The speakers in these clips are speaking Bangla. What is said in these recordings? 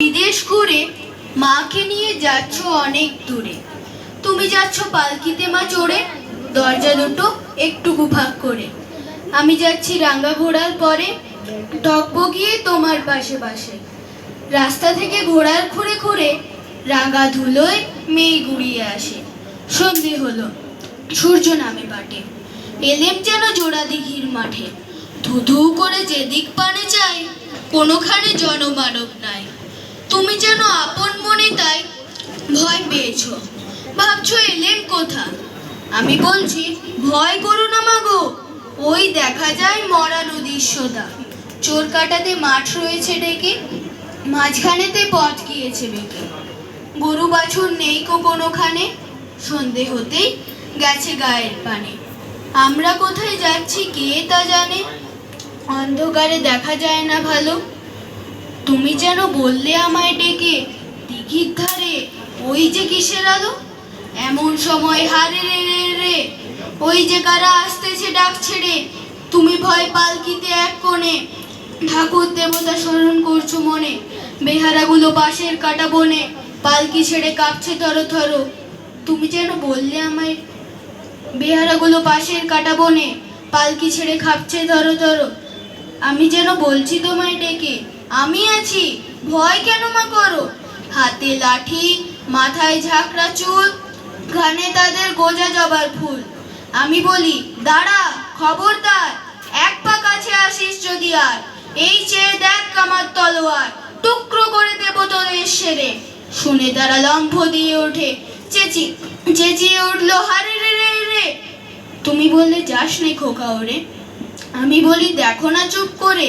বিদেশ করে মাকে নিয়ে যাচ্ছ অনেক দূরে। তুমি যাচ্ছ পালকিতে মা চড়ে, দরজা দুটো একটুকু ভাগ করে। আমি যাচ্ছি রাঙ্গা ঘোড়ার পরে টকবগিয়ে তোমার পাশে পাশে। রাস্তা থেকে ঘোড়ার খুঁড়ে খুঁড়ে রাঙা ধুলোয় মেয়ে গুড়িয়ে আসে। সন্ধে হলো, সূর্য নামে পাটে। এলেম যেন জোড়া দিঘির মাঠে। ধু ধু করে যেদিক পানে চাই কোনোখানে জনমানব নাই। তুমি যেন আপন মনে তাই ভয় পেয়েছ। ভাবছ এলেন কোথা? আমি বলছি, ভয় করো না মাগো ওই দেখা যায় মরা নদীর সোদা চোর কাটাতে মাঠ রয়েছে ডেকে, মাঝখানেতে পথ গিয়েছে বেঁকে। গরু বাছুর নেই কো কোনোখানে, সন্ধে হতেই গেছে গায়ের পানে। আমরা কোথায় যাচ্ছি কে তা জানে। অন্ধকারে দেখা যায় না ভালো। তুমি যেন বললে আমায় ডেকে দিঘির ধারে, ওই যে কিসের আলো? এমন সময় হারে রে রে রে, ওই যে কারা আসতেছে ডাক ছেড়ে, তুমি ভয় পালকিতে এক কোণে, ঠাকুর দেবতা স্মরণ করছ মনে, বেহারাগুলো পাশের কাটা বনে, পালকি ছেড়ে কাঁপছে থর থর, তুমি যেন বললে আমায়, বেহারাগুলো পাশের কাটা বনে, পালকি ছেড়ে খাপছে ধরো ধরো আমি যেন বলছি তোমায় ডেকে আমি আছি। ভয় কেন মা করো? হাতে লাঠি, মাথায় ঝাঁকড়া চুল, ঘানে তাদের গোজা জবার ফুল। আমি বলি, দাঁড়া, খবরদার, এক পা কাছে আসিস যদি আর। এই চেয়ে দেখ আমার তলোয়ার, টুকরো করে দেবো তোদের সেরে। শুনে তারা লম্ফ দিয়ে ওঠে। চেঁচি, চেঁচিয়ে উঠল, হারে রে রে রে। তুমি বললে যাস নে খোকা ওরে। আমি বলি, দেখো না চুপ করে।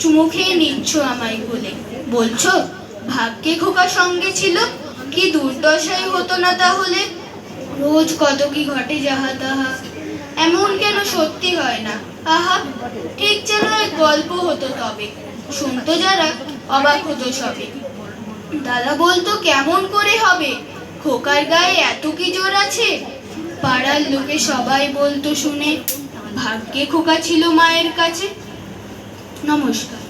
চুমু খেয়ে নিচ্ছ আমায় বলে। বলছো, ভাগ্যে খোকা সঙ্গে ছিল, কি দুর্দশাই হতো না তাহলে? রোজ কত কি ঘটে যাহা তাহা। এমন কেন সত্যি হয় না? আহা, ঠিক যেন এক গল্প হতো তবে। শুনতো যারা, অবাক হতো সবে। দাদা বলতো, কেমন করে হবে? খোকার গায়ে এত কি জোর আছে? পাড়ার লোকে সবাই বলতো শুনে, ভাগ্যে খোকা ছিল মায়ের কাছে। নমস্কার